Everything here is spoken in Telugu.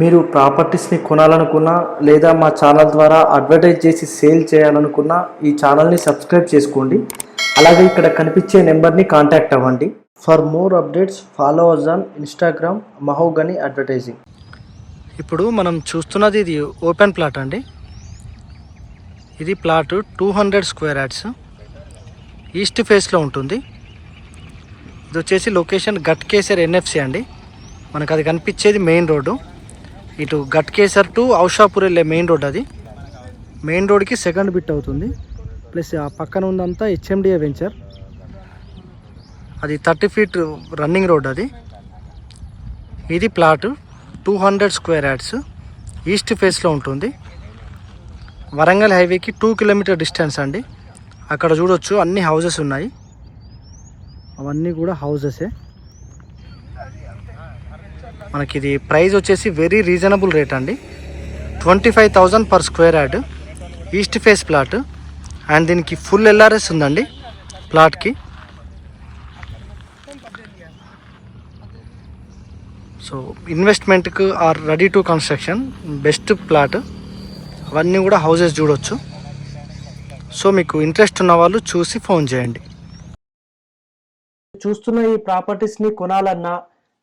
మీరు ప్రాపర్టీస్ని కొనాలనుకున్నా లేదా మా ఛానల్ ద్వారా అడ్వర్టైజ్ చేసి సేల్ చేయాలనుకున్నా ఈ ఛానల్ని సబ్స్క్రైబ్ చేసుకోండి. అలాగే ఇక్కడ కనిపించే నెంబర్ని కాంటాక్ట్ అవ్వండి. For more updates follow us on Instagram Mahogany advertising ఇప్పుడు మనం చూస్తున్నది ఇది ఓపెన్ ప్లాట్ అండి. ఇది plot two hundred square yards east ఫేస్లో ఉంటుంది. ఇది వచ్చేసి లొకేషన్ గట్కేసర్ ఎన్ఎఫ్సి అండి. మనకు అది కనిపించేది మెయిన్ రోడ్డు ఇటు గట్కేసర్ టు ఔషాపూర్ వెళ్ళే మెయిన్ రోడ్ అది. మెయిన్ రోడ్కి సెకండ్ బిట్ అవుతుంది. ప్లస్ ఆ పక్కన ఉందంతా హెచ్ఎండిఏ వెంచర్. అది థర్టీ ఫీట్ రన్నింగ్ రోడ్ అది. ఇది plot. Two hundred square yards east ఫేస్లో ఉంటుంది. వరంగల్ హైవేకి టూ కిలోమీటర్ డిస్టెన్స్ అండి. అక్కడ చూడొచ్చు అన్ని హౌజెస్ ఉన్నాయి. అవన్నీ కూడా హౌజెసే మనకి ఇది ప్రైస్ వచ్చేసి వెరీ రీజనబుల్ రేట్ అండి. Twenty five thousand per square yard east face plot and దీనికి ఫుల్ ఎల్ఆర్ఎస్ ఉందండి ప్లాట్కి so ఇన్వెస్ట్మెంట్కి or ready to construction best plot అవన్నీ కూడా హౌజెస్ చూడొచ్చు. సో మీకు ఇంట్రెస్ట్ ఉన్న వాళ్ళు చూసి ఫోన్ చేయండి. చూస్తున్న ఈ ప్రాపర్టీస్ని కొనాలన్నా